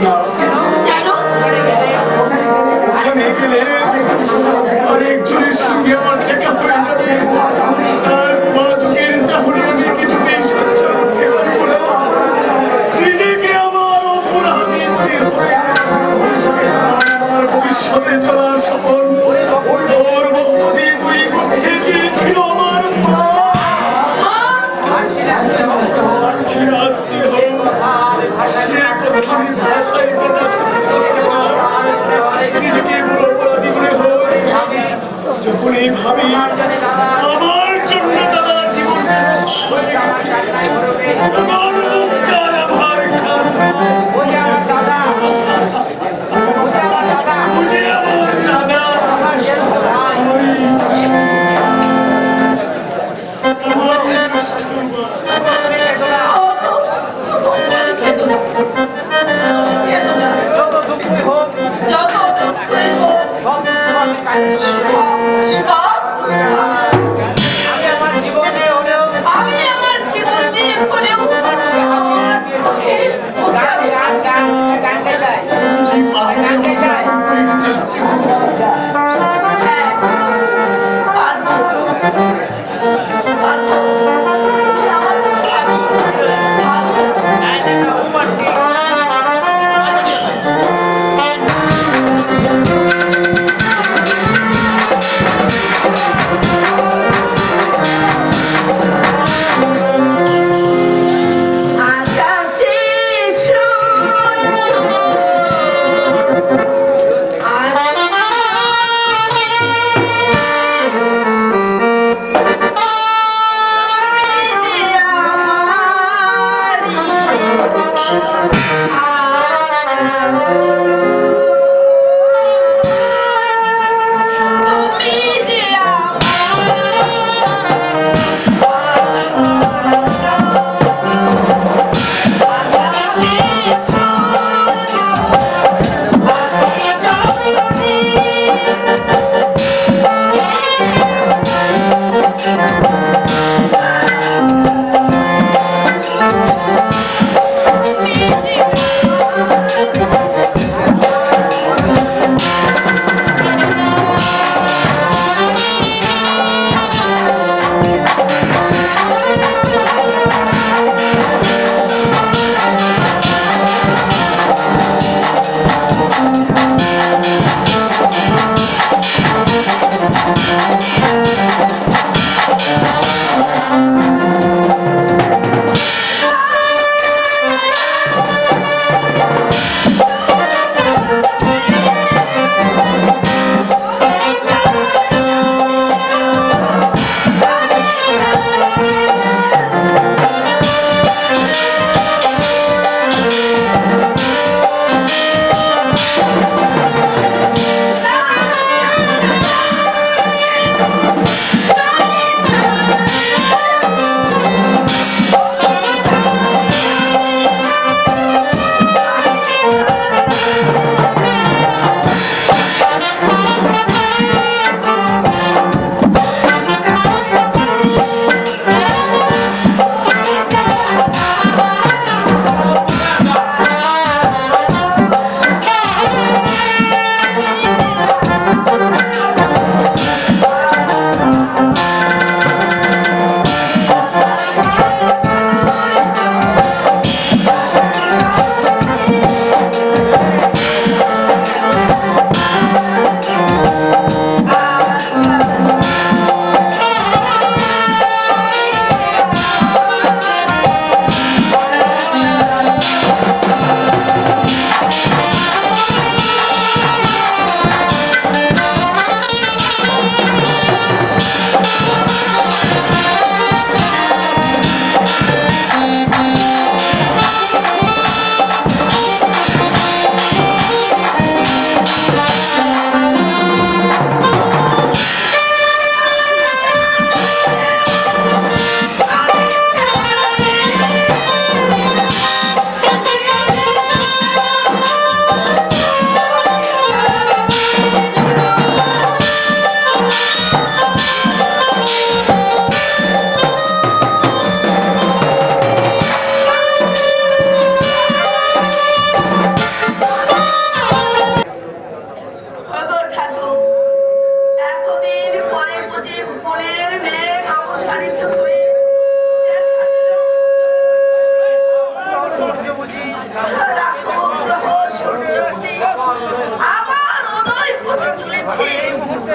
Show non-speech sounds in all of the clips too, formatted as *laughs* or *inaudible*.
não não Yaylı. Yes.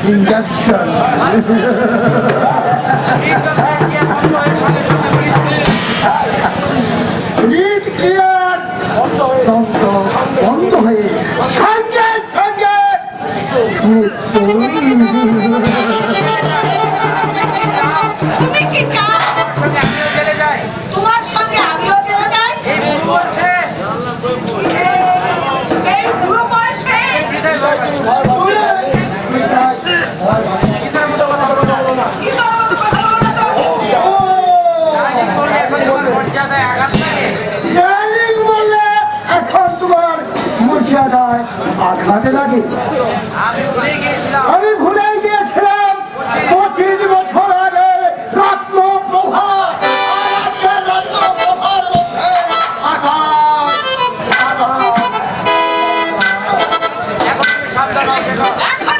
*laughs* Injection I'm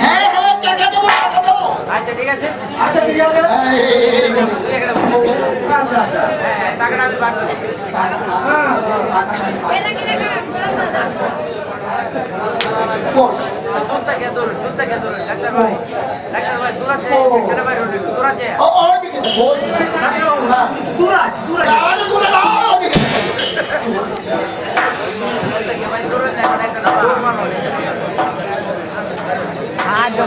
আচ্ছা ঠিক আছে আচ্ছা ঠিক আছে টাকাটা আমি বাদ দুধটা খেয়ে ধরুন দুধটা খেয়ে ধরুন ডাক্তার ভাই ডাক্তার ভাই দূরাজ ছেলে ভাই রোড দূরাজ দূরাজ দূরাজ দূরাজ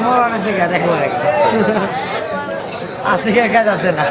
মরানো শিখা দেখো আসিকা কাজ আছে না।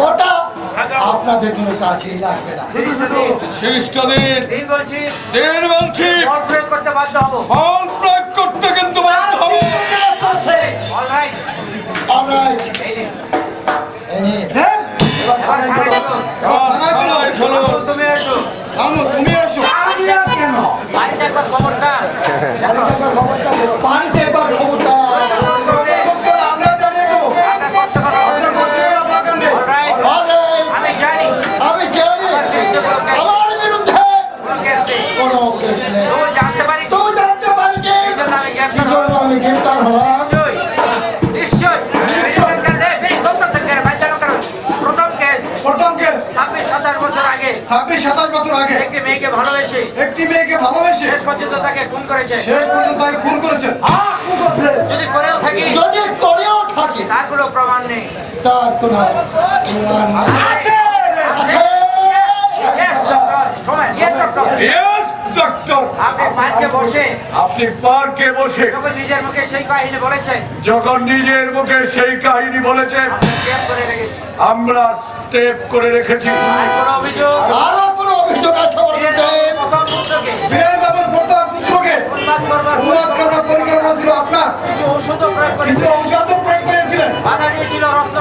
ওটা আপনাদের কোনো কাছেই লাগবে না। সিরিজটা দিন খ্রিস্টদের বলছি দিন বলছি। বল প্রয়োগ করতে বাধ্য হব। ফল প্রয়োগ করতে কিন্তু বাধ্য হব। অলরাইট অলরাইট এই নিন। এবার থানায় চলো। চলো। তুমি এসো। তুমি এসো। বাড়িতে একবার খবরটা? বাড়িতে একবার খবরটা একটি মেয়েকে ভালোবেসে শেষ পর্যন্ত তাকে খুন করেছে। শেষ পর্যন্ত তাকে খুন করেছেন যদি করেও থাকি যদি করেও থাকে তার কোনো প্রমাণ নেই। তার কোনো। আছে. শোনেন, yes, doctor. ইয়েস ডক্টর আপনি পার্কে বসে আপনি পার্কে বসে যখন নিজের মুখে সেই কাহিনী বলেছেন যখন নিজের মুখে সেই কাহিনী বলেছেন রেখেছি আমরা স্টেপ করে রেখেছি। আর কোনো অভিযোগ? আরও কোনো অভিযোগ করবার করার পরিকল্পনা ছিল আপনার। কিছু ঔষধ প্রয়োগ করেছিলেন। বাধা দিয়েছিল রক্ত।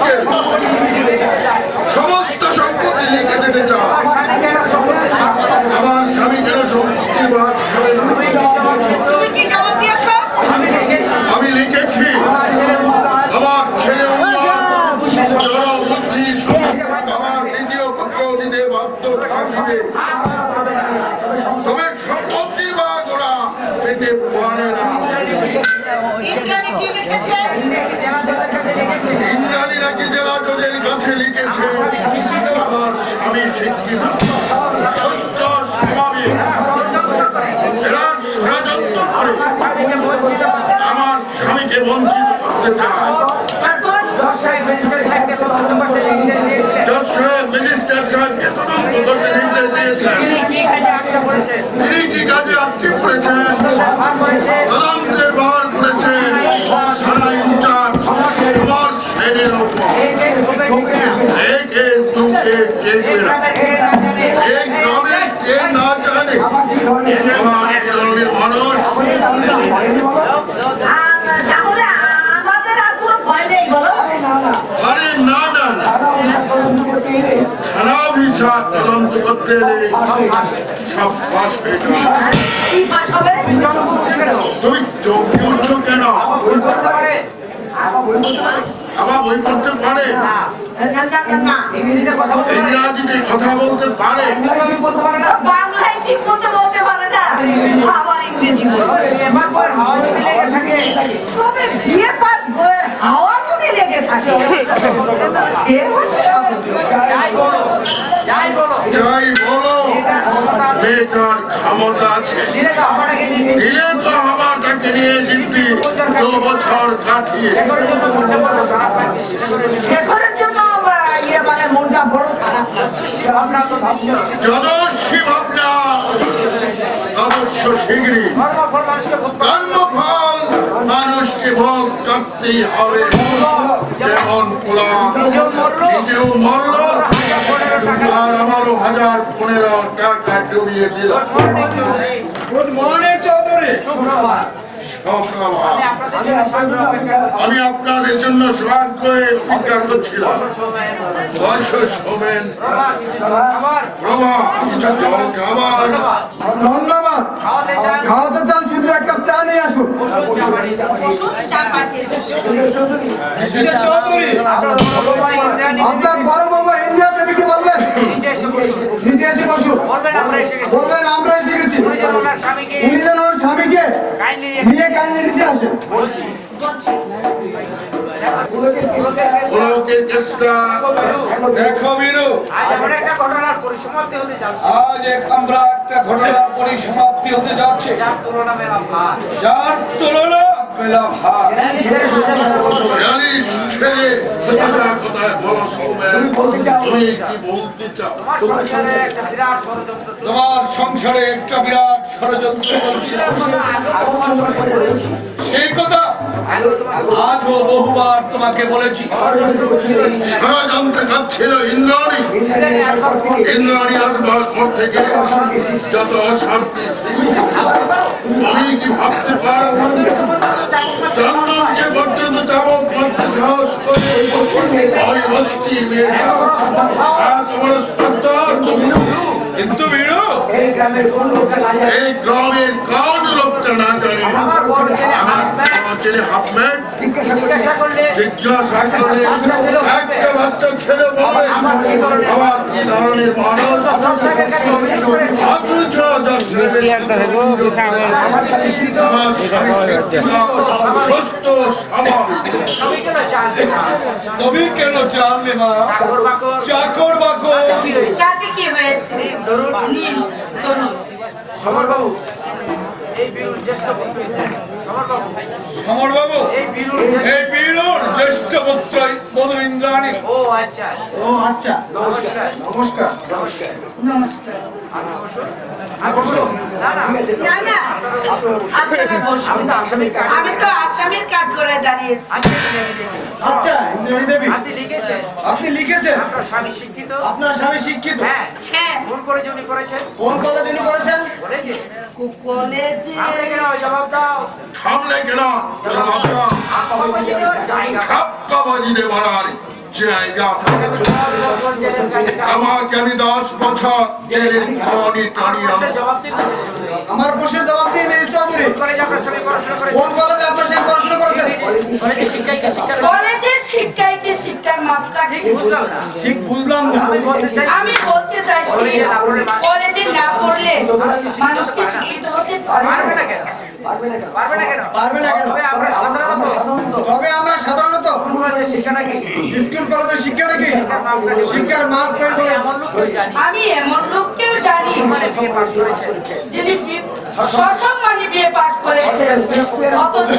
সন্তানকে সমস্ত সম্পত্তি লিখে দিতে চায় আমার স্বামী কেন সম্পত্তির ভাগ আমি লিখেছি আমার ছেলে আমার দ্বিতীয় পুত্র দিতে বাধ্য থাকবে। বঞ্চিত করতে চায়। ম্যাজিস্ট্রেট সাহেবকে তদন্ত করতে নির্দেশ দিয়েছেন তিনি কি কাজে আটকে পড়েছেন? তদন্তের বার করেছেন সারা ইনচার্জ। একে কে গ্রামে কে না জানে? আমার মানুষ আর তাহলে আমাদের আর কোনো ভয় নেই বলো আরে না না না থানা অফিসার কেন? আমার বই পড়তে পারে। ইংরাজিতে কথা বলতে পারে। বাংলায় ঠিক মতো বলতে আবার ইংরেজি বলে এবার পর হাওয়া যদি লেগে থাকে। তবে বিয়ে পাস বইয়ের হাওয়া যদি লেগে থাকে সে হচ্ছে সবুজ। বলো যাই বলো। যাই বলো মেয়েটার ক্ষমতা আছে। দিলে তো আমাটাকে নিয়ে দিলে তো হাওয়াটাকে নিয়ে দিব্যি গোচর বছর কাটিয়ে। শেখরের জন্য মনটা বড় আহ, ইয়ে মানে মনটা বড় খারাপ লাগছে। ভাবনা অবশ্য শীঘ্রই কর্মফল মানুষকে ভোগ করতেই হবে। যেমন পোলা নিজেও মরলো। নিজেও মরল হাজার পনেরো টাকা আর আমারও হাজার পনেরো টাকা ডুবিয়ে দিল। গুড মর্নিং চৌধুরী আমি আপনাদের জন্য সামনে অপেক্ষা করছিলাম। বয়স সমেন বাবা, কিছু খাবার প্রভা কিছু জল খাবার ধন্যবাদ ধন্যবাদ খাওয়াতে চান শুধু এক চা নিয়ে আসুন। আপনার বড় বাবা ইন্ডিয়া থেকে কি বলবেন নিজে এসে বসুন বলবেন আমরা এসে গেছি বলবেন আমরা এসে গেছি উনি যেন ওনার স্বামীকে উনি যেন ওর স্বামীকে কাইন্ডলি নিয়ে কাইন্ডলি নিচে আসেন বলছি পুলকের চেষ্টা দেখো বীরু আজ ঘটনার পরিসমাপ্তি হতে যাচ্ছে। আজ এক আমরা একটা ঘটনার পরিসমাপ্তি হতে যাচ্ছে। যার তুলনা পেলাম তুমি চাও? তোমার সংসারে একটা বিরাট ষড়যন্ত্র চলছে। তোমার সংসারে একটা বিরাট ষড়যন্ত্র চলছে। সেই কথা আজও বহুবার তোমাকে বলেছি। ষড়যন্ত্র কাচ্ছিল ইন্দ্রাণী। ইন্দ্রাণী আসবার পর থেকে যত অশান্তি আমি কি ভাবতে পারো? চন্দনকে পর্যন্ত চাবক করতে সাহস করে ওই বস্তির মেয়েটা এত বড় স্পর্ধা কিন্তু বীরু এই গ্রামের কোন লোকটা না জানে। আমার বড় ছেলে আমার বড় ছেলে হাফম্যান জিজ্ঞাসা করলে জিজ্ঞাসা করলে একটা বাচ্চা ছেলে বলবে আমার কি ধরনের- আমার কি ধরনের মানুষ? অথচ চাকর বাকর। কি হয়েছে? ধরুন। নীল বাবু এই বীরুর জ্যেষ্ঠ পুত্র সমর বাবু এই বীরুর জ্যেষ্ঠ- এই বীরুর জ্যেষ্ঠ পুত্র বধু ইন্দ্রাণী। ও আচ্ছা। ও আচ্ছা নমস্কার। নমস্কার। নমস্কার। নমস্কার। আপনি আচ্ছা, আপনি লিখেছেন। আচ্ছা ইন্দ্রাণী দেবী। আপনি লিখেছেন। আপনি লিখেছেন? আপনার স্বামী শিক্ষিত। আপনার স্বামী শিক্ষিত? হ্যাঁ। হ্যাঁ। যে উনি করেছেন। কোন কলেজ উনি করেছেন? কেন জবাব দাও। সামনে কেন? জবাব দাও। ধাপ্পাবাজি দেবার জায়গা আমাকে আমি দশ বছর জেলের খানি টানি প্রশ্নের জবাব দিন আমার প্রশ্নের জবাব দিয়ে নেই চৌধুরী কলেজে আপনার স্বামী পড়াশোনা করেছে কোন কলেজে আপনার স্বামী পড়াশোনা করেছেন? কলেজে শিক্ষাইকে শিক্ষা কলেজের শিক্ষায় কি? শিক্ষার মাপকাঠি বুঝলাম না। ঠিক বুঝলাম না। আমি বলতে আমি বলতে চাইছি কলেজে না পড়লে মানুষ কি শিক্ষিত হতে পারবে পারে না কেন? পারবে না কেন? পারবে না কেন? আমরা সাধারণত তবে আমরা সাধারণত শিক্ষাটা কি? স্কুল কলেজের শিক্ষাটা কি? শিক্ষার মান প্রয়োগ এমন লোক জানি। আমি এমন লোককেও জানি। মানে পাস যিনি সসম্মানে বিয়ে পাশ করেছে। অথচ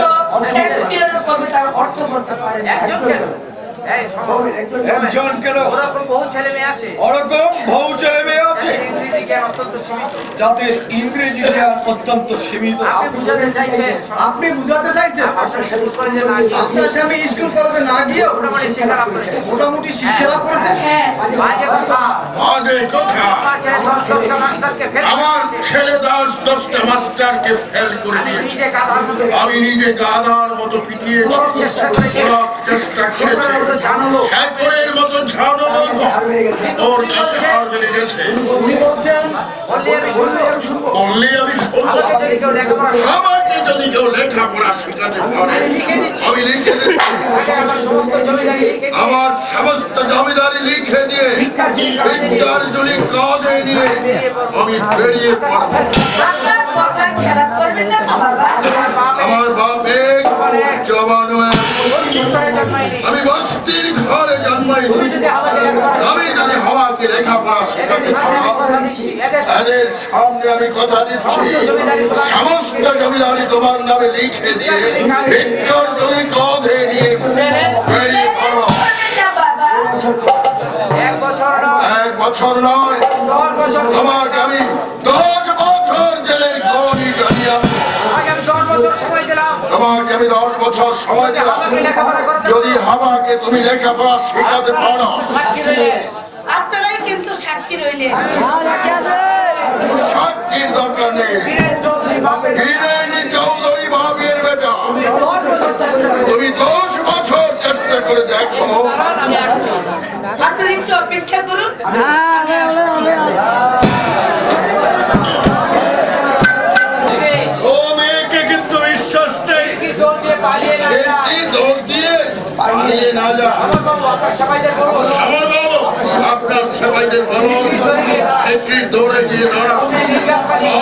কবিতার অর্থ বলতে পারে না। একজন কেন? একজন কেন ওরকম বহু ছেলে মেয়ে আছে? ওরকম বহু ছেলে মেয়ে আছে। যাদের ইংরেজি জ্ঞান অত্যন্ত সীমিত। যাদের ইংরেজি জ্ঞান অত্যন্ত সীমিত। আপনি বুঝাতে চাইছেন? আপনি বুঝাতে চাইছেন? আপনার স্বামী স্কুল কলেজে না গিয়ে মোটামুটি শিক্ষা লাভ করেছে। মোটামুটি শিক্ষা লাভ করেছেন হ্যাঁ বাজে কথা। বাজে কথা। আমার ছেলে দশ দশটা মাস্টারকে ফেল করে দিয়েছে। আমি নিজে গাধার মতো পিটিয়েছি। চেষ্টা করেছে। মতো কাছে গেছে। উনি বলছেন বললে আমি শুনব আমাকে যদি কেউ লেখাপড়া শেখাতে পারে। আমি লিখে দিচ্ছি। আমার সমস্ত জমিদারি লিখে দিয়ে কাজে নিয়ে আমি বেরিয়ে পড়ব। আমার বাপ জবান আমি বস্তির ঘরে জন্মাই তুমি যদি আমাকে আমি যদি হওয়াকে লেখাপড়া দিচ্ছি এদের সামনে। আমি কথা দিচ্ছি। সমস্ত জমিদারি তোমার নামে লিখে দিয়ে ভিক্টর তুমি কাঁধে নিয়ে বেরিয়ে পড়ো। এক বছর নয় এক বছর নয়। দশ তোমাকে আমি তুমি লেখাপড়া শেখাতে পারো। আপনারাই কিন্তু সাক্ষী রইলেন। আপনার সেবাইদের বলব আমার বাবু আপনার সবাইদের বলুন একটির দৌড়ে গিয়ে দাঁড়াও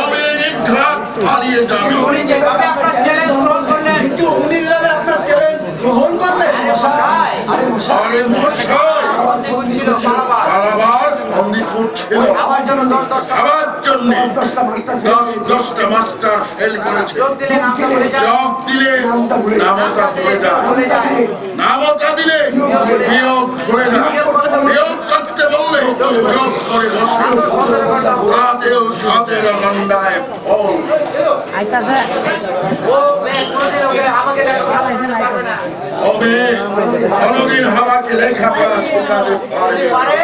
আমি নির্ঘাত পালিয়ে যাবে। উনি যেভাবে আপনার চ্যালেঞ্জ গ্রহণ করলেন। কিন্তু উনি যেভাবে আপনার চ্যালেঞ্জ গ্রহণ করলেন আরে মশাই। করছিল। আমার জন্য দশটা আমার দশ দশটা মাস্টার ফেল করেছে। যায়। জব দিলে নামতা ভুলে যায়। নামতা দিলে নিয়োগ ভুলে যায়। বিয়োগ কোনোদিন আমাকে লেখাপড়া শেখাতে পারে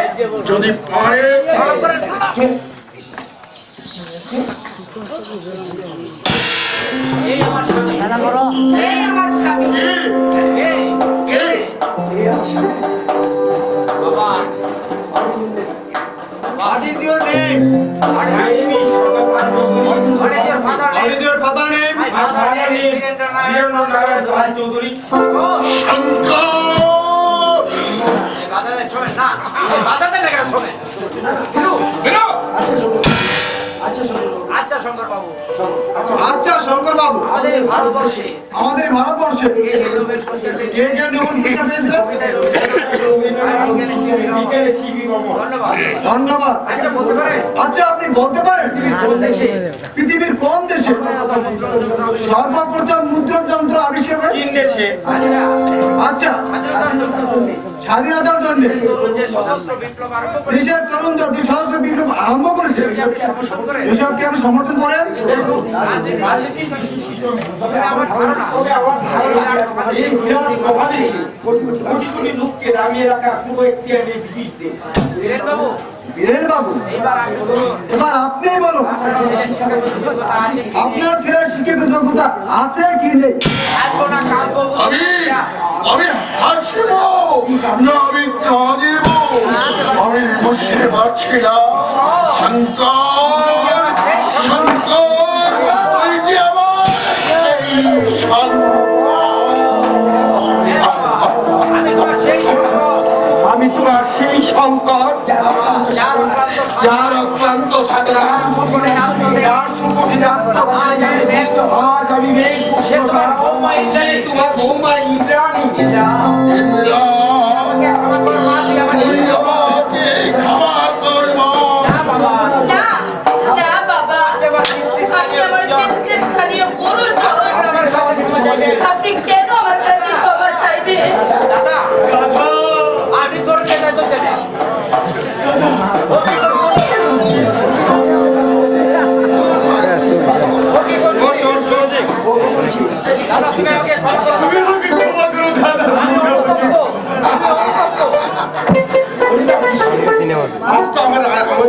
যদি পারে ভালো What is your name? What is your father What is your father name? My father name is Virendra Nayak Chaudhary. Oh, Shankar এই বাধাতে শোনেন না এই বাধাতে লেখা শোনেন বিরু বিরু আচ্ছা শঙ্কর বাবু। আচ্ছা শঙ্কর বাবু। আমাদের ভারতবর্ষে। আমাদের কে কে নোবেল পুরস্কার। ধন্যবাদ। আচ্ছা আচ্ছা আপনি বলতে পারেন? পৃথিবীর কোন দেশে? সর্বপ্রথম মুদ্রণ যন্ত্র আবিষ্কার করে? আচ্ছা। আচ্ছা। স্বাধীনতার জন্য স্বাধীনতার তরুণ যে সশস্ত্র বিপ্লব আরম্ভ করেছে দেশের তরুণ জাতি সহস্র বিপ্লব আরম্ভ করেছে আপনি সমর্থন করেন? এসবকে আপনি সমর্থন করেন? লোককে রাজনীতি রাখা খুব একটি বীরেন বাবু বীরেন বাবু এইবার আপনি বলুন এবার আপনি বলুন। আপনার ছেলের শিক্ষিত যোগ্যতা আছে কি নেই? আসব না কাঁদবো আমি আমি হাসিব না আমি কাঁদিব আমি বুঝতে পারছি না শঙ্কর শঙ্কর আমার ব্যক্ত আজ আমি মেঘ সে তোমার বৌমা ইন্দ্রাণী।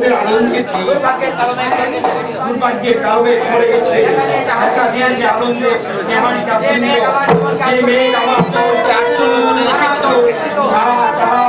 আমাদের আনন্দের দিন দুর্ভাগ্যের কারণে ছেড়ে গেছে। দেখা দিয়েছে আনন্দে যে মেঘ আমার আচ্ছন্ন করে রেখেছিল যারা তারা